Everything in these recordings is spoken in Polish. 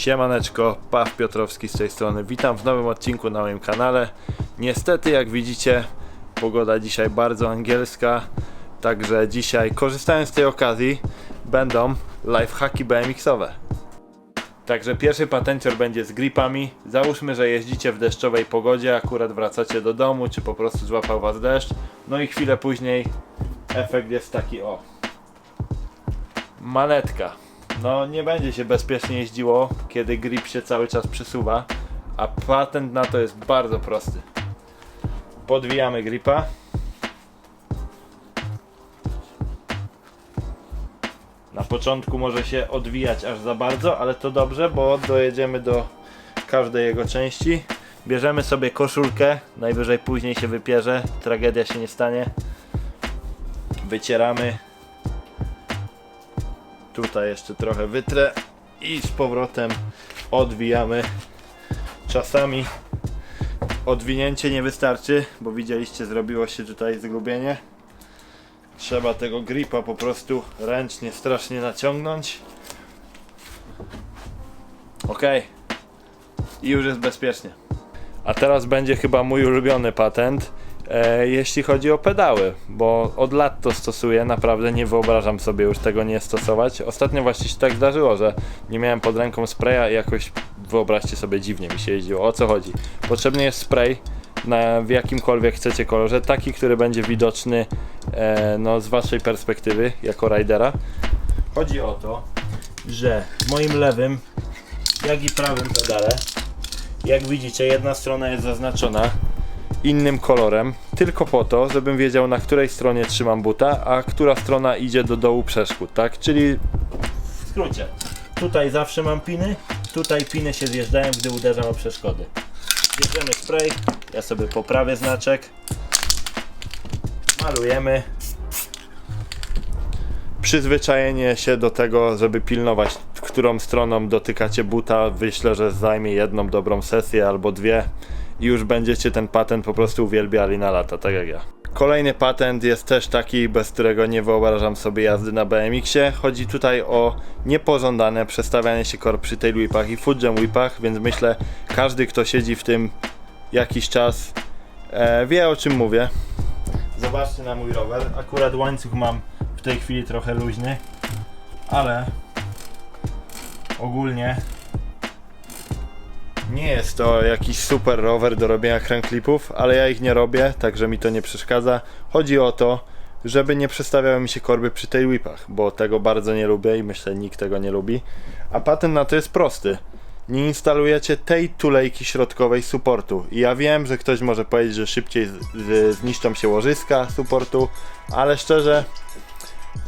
Siemaneczko, Paw Piotrowski z tej strony. Witam w nowym odcinku na moim kanale. Niestety, jak widzicie, pogoda dzisiaj bardzo angielska, także dzisiaj, korzystając z tej okazji, będą lifehacki BMX-owe. Także pierwszy patencior będzie z gripami. Załóżmy, że jeździcie w deszczowej pogodzie, akurat wracacie do domu, czy po prostu złapał was deszcz. No i chwilę później efekt jest taki o. Manetka. No nie będzie się bezpiecznie jeździło, kiedy grip się cały czas przesuwa, a patent na to jest bardzo prosty. Podwijamy gripa. Na początku może się odwijać aż za bardzo, ale to dobrze, bo dojedziemy do każdej jego części. Bierzemy sobie koszulkę, najwyżej później się wypierze, tragedia się nie stanie. Wycieramy. Tutaj jeszcze trochę wytrę i z powrotem odwijamy. Czasami odwinięcie nie wystarczy, bo widzieliście zrobiło się tutaj zgubienie. Trzeba tego gripa po prostu ręcznie strasznie naciągnąć. Ok. I już jest bezpiecznie. A teraz będzie chyba mój ulubiony patent, jeśli chodzi o pedały, bo od lat to stosuję, naprawdę nie wyobrażam sobie już tego nie stosować. Ostatnio właśnie się tak zdarzyło, że nie miałem pod ręką spraya i jakoś wyobraźcie sobie dziwnie mi się jeździło. O co chodzi? Potrzebny jest spray na, w jakimkolwiek chcecie kolorze, taki, który będzie widoczny e, no, z waszej perspektywy jako ridera. Chodzi o to, że w moim lewym, jak i prawym pedale, jak widzicie, jedna strona jest zaznaczona innym kolorem, tylko po to, żebym wiedział na której stronie trzymam buta, a która strona idzie do dołu przeszkód, tak? Czyli w skrócie, tutaj zawsze mam piny, tutaj piny się zjeżdżają, gdy uderzam o przeszkody. Bierzemy spray, ja sobie poprawię znaczek, malujemy. Przyzwyczajenie się do tego, żeby pilnować, którą stroną dotykacie buta, myślę, że zajmie jedną dobrą sesję albo dwie i już będziecie ten patent po prostu uwielbiali na lata, tak jak ja. Kolejny patent jest też taki, bez którego nie wyobrażam sobie jazdy na BMX-ie. Chodzi tutaj o niepożądane przestawianie się korb przy tail whipach i foot jam whipach, więc myślę, każdy kto siedzi w tym jakiś czas e, wie o czym mówię. Zobaczcie na mój rower. Akurat łańcuch mam w tej chwili trochę luźny, ale ogólnie nie jest to jakiś super rower do robienia cranklipów, ale ja ich nie robię, także mi to nie przeszkadza. Chodzi o to, żeby nie przestawiały mi się korby przy tej whipach, bo tego bardzo nie lubię i myślę nikt tego nie lubi. A patent na to jest prosty. Nie instalujecie tej tulejki środkowej supportu. I ja wiem, że ktoś może powiedzieć, że szybciej zniszczą się łożyska supportu, ale szczerze,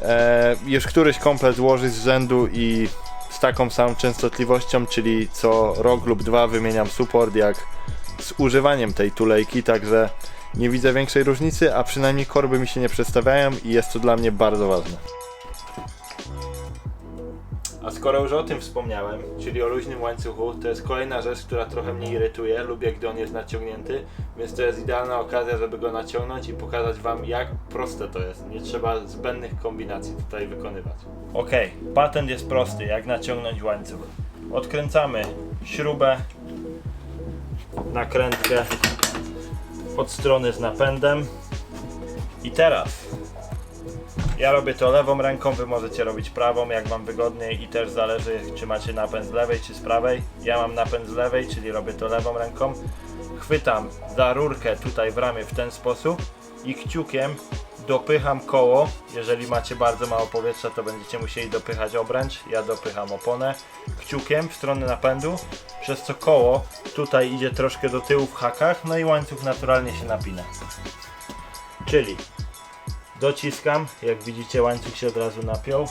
e, już któryś komplet łoży z rzędu i z taką samą częstotliwością, czyli co rok lub dwa wymieniam support jak z używaniem tej tulejki, także nie widzę większej różnicy, a przynajmniej korby mi się nie przestawiają i jest to dla mnie bardzo ważne. A skoro już o tym wspomniałem, czyli o luźnym łańcuchu, to jest kolejna rzecz, która trochę mnie irytuje. Lubię, gdy on jest naciągnięty, więc to jest idealna okazja, żeby go naciągnąć i pokazać Wam, jak proste to jest. Nie trzeba zbędnych kombinacji tutaj wykonywać. Ok, patent jest prosty, jak naciągnąć łańcuch. Odkręcamy śrubę, nakrętkę od strony z napędem i teraz ja robię to lewą ręką, wy możecie robić prawą, jak wam wygodniej i też zależy czy macie napęd z lewej czy z prawej. Ja mam napęd z lewej, czyli robię to lewą ręką. Chwytam za rurkę tutaj w ramię w ten sposób i kciukiem dopycham koło. Jeżeli macie bardzo mało powietrza, to będziecie musieli dopychać obręcz. Ja dopycham oponę kciukiem w stronę napędu, przez co koło tutaj idzie troszkę do tyłu w hakach, no i łańcuch naturalnie się napina. Czyli dociskam, jak widzicie łańcuch się od razu napiął,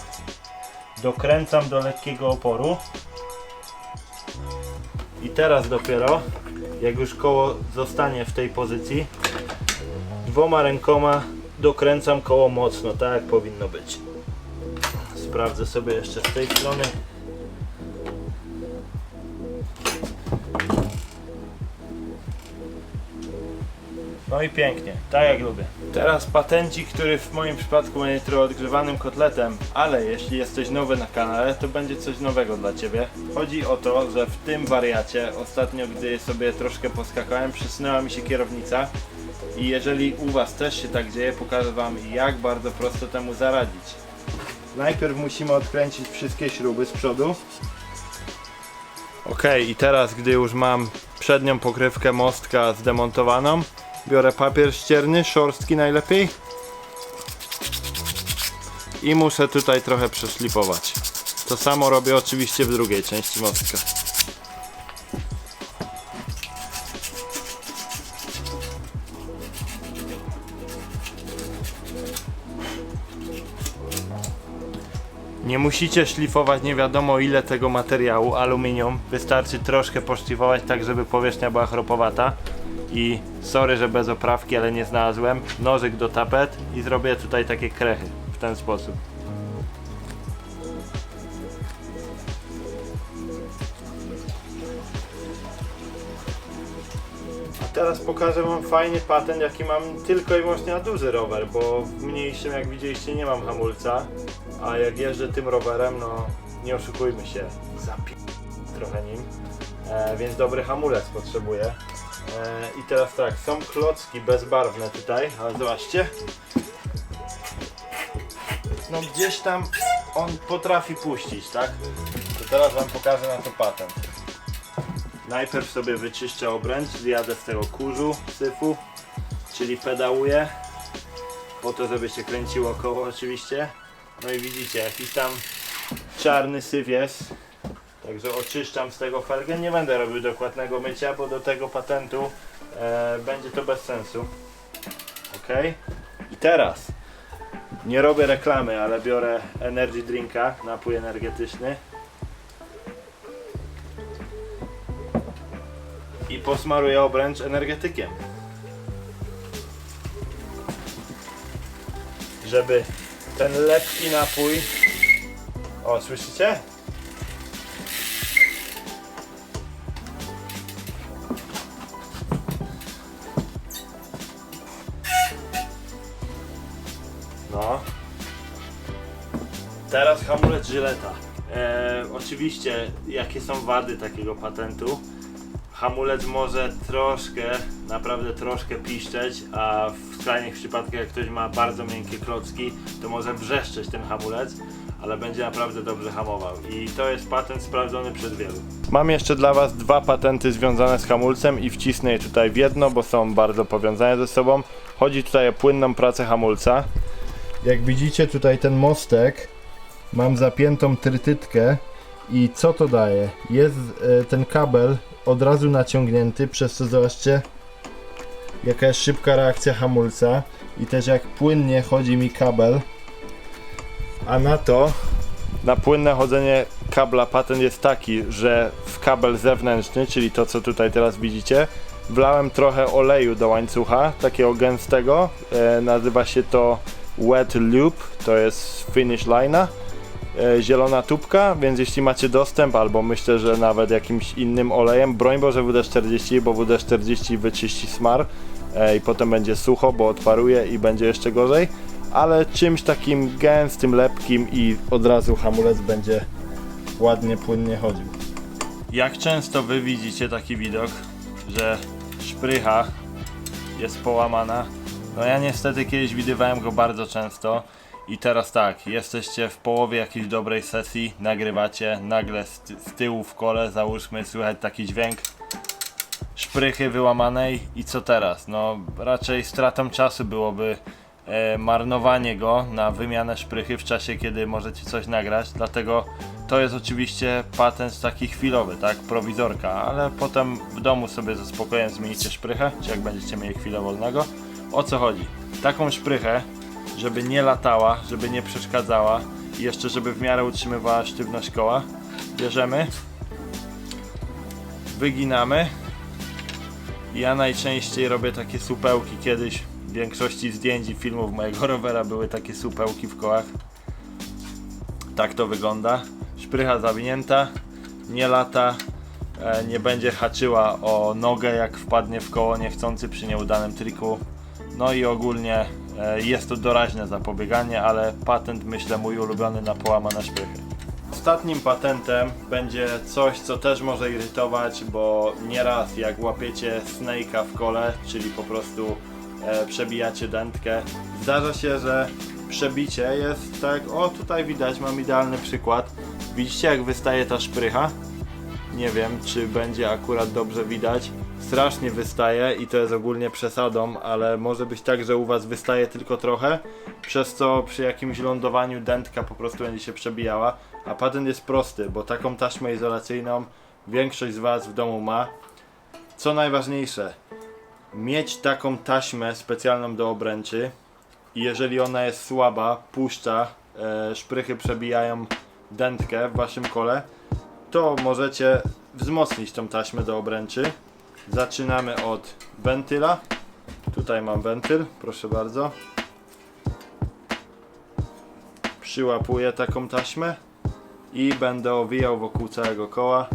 dokręcam do lekkiego oporu i teraz dopiero, jak już koło zostanie w tej pozycji, dwoma rękoma dokręcam koło mocno, tak jak powinno być. Sprawdzę sobie jeszcze z tej strony. No i pięknie, tak jak lubię. Teraz patencik, który w moim przypadku będzie trochę odgrzewanym kotletem, ale jeśli jesteś nowy na kanale, to będzie coś nowego dla Ciebie. Chodzi o to, że w tym wariacie, ostatnio gdy sobie troszkę poskakałem, przysunęła mi się kierownica i jeżeli u Was też się tak dzieje, pokażę Wam jak bardzo prosto temu zaradzić. Najpierw musimy odkręcić wszystkie śruby z przodu. Ok, i teraz gdy już mam przednią pokrywkę mostka zdemontowaną, biorę papier ścierny, szorstki najlepiej i muszę tutaj trochę przeszlifować. To samo robię oczywiście w drugiej części mostka. Nie musicie szlifować nie wiadomo ile tego materiału, aluminium. Wystarczy troszkę poszlifować tak, żeby powierzchnia była chropowata. I sorry, że bez oprawki, ale nie znalazłem. Nożyk do tapet i zrobię tutaj takie krechy w ten sposób. Teraz pokażę wam fajny patent, jaki mam tylko i wyłącznie na duży rower, bo w mniejszym, jak widzieliście, nie mam hamulca. A jak jeżdżę tym rowerem, no nie oszukujmy się, zapi... trochę nim, e, więc dobry hamulec potrzebuję. E, I teraz tak, są klocki bezbarwne tutaj, ale zobaczcie. No gdzieś tam on potrafi puścić, tak? To teraz wam pokażę na to patent. Najpierw sobie wyczyszczę obręcz, zjadę z tego kurzu, syfu, czyli pedałuję, po to, żeby się kręciło koło oczywiście. No i widzicie, jakiś tam czarny syf jest. Także oczyszczam z tego felgę. Nie będę robił dokładnego mycia, bo do tego patentu e, będzie to bez sensu. Ok. I teraz nie robię reklamy, ale biorę energy drinka, napój energetyczny. I posmaruję obręcz energetykiem. Żeby ten lepki napój. O, słyszycie? Teraz hamulec żyleta. E, oczywiście, jakie są wady takiego patentu? Hamulec może troszkę, naprawdę troszkę piszczeć, a w skrajnych przypadkach jak ktoś ma bardzo miękkie klocki, to może wrzeszczeć ten hamulec, ale będzie naprawdę dobrze hamował. I to jest patent sprawdzony przez wielu. Mam jeszcze dla Was dwa patenty związane z hamulcem i wcisnę je tutaj w jedno, bo są bardzo powiązane ze sobą. Chodzi tutaj o płynną pracę hamulca. Jak widzicie tutaj ten mostek, mam zapiętą trytytkę i co to daje? Jest e, ten kabel od razu naciągnięty, przez co zobaczcie jaka jest szybka reakcja hamulca i też jak płynnie chodzi mi kabel. A na to, na płynne chodzenie kabla patent jest taki, że w kabel zewnętrzny, czyli to co tutaj teraz widzicie, wlałem trochę oleju do łańcucha, takiego gęstego, e, nazywa się to wet loop, to jest finish line'a zielona tubka, więc jeśli macie dostęp, albo myślę, że nawet jakimś innym olejem, broń Boże WD-40, bo WD-40 wyczyści smar e, i potem będzie sucho, bo odparuje i będzie jeszcze gorzej, ale czymś takim gęstym, lepkim i od razu hamulec będzie ładnie, płynnie chodził. Jak często wy widzicie taki widok, że szprycha jest połamana? No ja niestety kiedyś widywałem go bardzo często i teraz tak, jesteście w połowie jakiejś dobrej sesji, nagrywacie, nagle z, z tyłu w kole, załóżmy, słychać taki dźwięk szprychy wyłamanej i co teraz? No raczej stratą czasu byłoby e, marnowanie go na wymianę szprychy w czasie, kiedy możecie coś nagrać, dlatego to jest oczywiście patent taki chwilowy, tak, prowizorka, ale potem w domu sobie ze spokojem zmienicie szprychę, czy jak będziecie mieli chwilę wolnego. O co chodzi? Taką szprychę, żeby nie latała, żeby nie przeszkadzała i jeszcze żeby w miarę utrzymywała sztywność koła, bierzemy, wyginamy. Ja najczęściej robię takie supełki. Kiedyś w większości zdjęć i filmów mojego rowera były takie supełki w kołach. Tak to wygląda. Szprycha zawinięta, nie lata. e, nie będzie haczyła o nogę jak wpadnie w koło niechcący przy nieudanym triku. No i ogólnie jest to doraźne zapobieganie, ale patent myślę mój ulubiony na połamane szprychy. Ostatnim patentem będzie coś, co też może irytować, bo nieraz jak łapiecie snake'a w kole, czyli po prostu e, przebijacie dętkę, zdarza się, że przebicie jest tak, o tutaj widać, mam idealny przykład. Widzicie jak wystaje ta szprycha? Nie wiem, czy będzie akurat dobrze widać. Strasznie wystaje i to jest ogólnie przesadą, ale może być tak, że u Was wystaje tylko trochę, przez co przy jakimś lądowaniu dętka po prostu będzie się przebijała. A patent jest prosty, bo taką taśmę izolacyjną większość z Was w domu ma. Co najważniejsze, mieć taką taśmę specjalną do obręczy i jeżeli ona jest słaba, puszcza, e, szprychy przebijają dętkę w Waszym kole, to możecie wzmocnić tą taśmę do obręczy. Zaczynamy od wentyla. Tutaj mam wentyl, proszę bardzo. Przyłapuję taką taśmę i będę owijał wokół całego koła.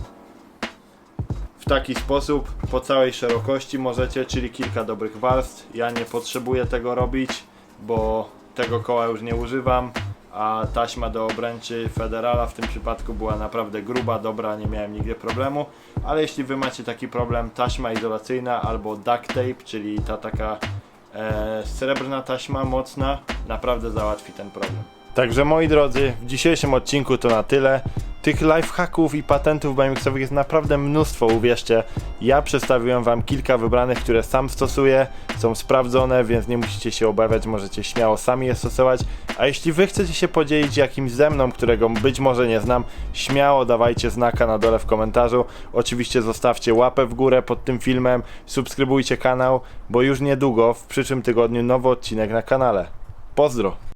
W taki sposób po całej szerokości możecie, czyli kilka dobrych warstw. Ja nie potrzebuję tego robić, bo tego koła już nie używam, a taśma do obręczy Federala w tym przypadku była naprawdę gruba, dobra, nie miałem nigdy problemu. Ale jeśli wy macie taki problem, taśma izolacyjna albo duct tape, czyli ta taka e, srebrna taśma mocna, naprawdę załatwi ten problem. Także moi drodzy, w dzisiejszym odcinku to na tyle. Tych lifehacków i patentów BMX-owych jest naprawdę mnóstwo, uwierzcie. Ja przedstawiłem wam kilka wybranych, które sam stosuję, są sprawdzone, więc nie musicie się obawiać, możecie śmiało sami je stosować. A jeśli wy chcecie się podzielić jakimś ze mną, którego być może nie znam, śmiało dawajcie znaka na dole w komentarzu. Oczywiście zostawcie łapę w górę pod tym filmem, subskrybujcie kanał, bo już niedługo, w przyszłym tygodniu nowy odcinek na kanale. Pozdro!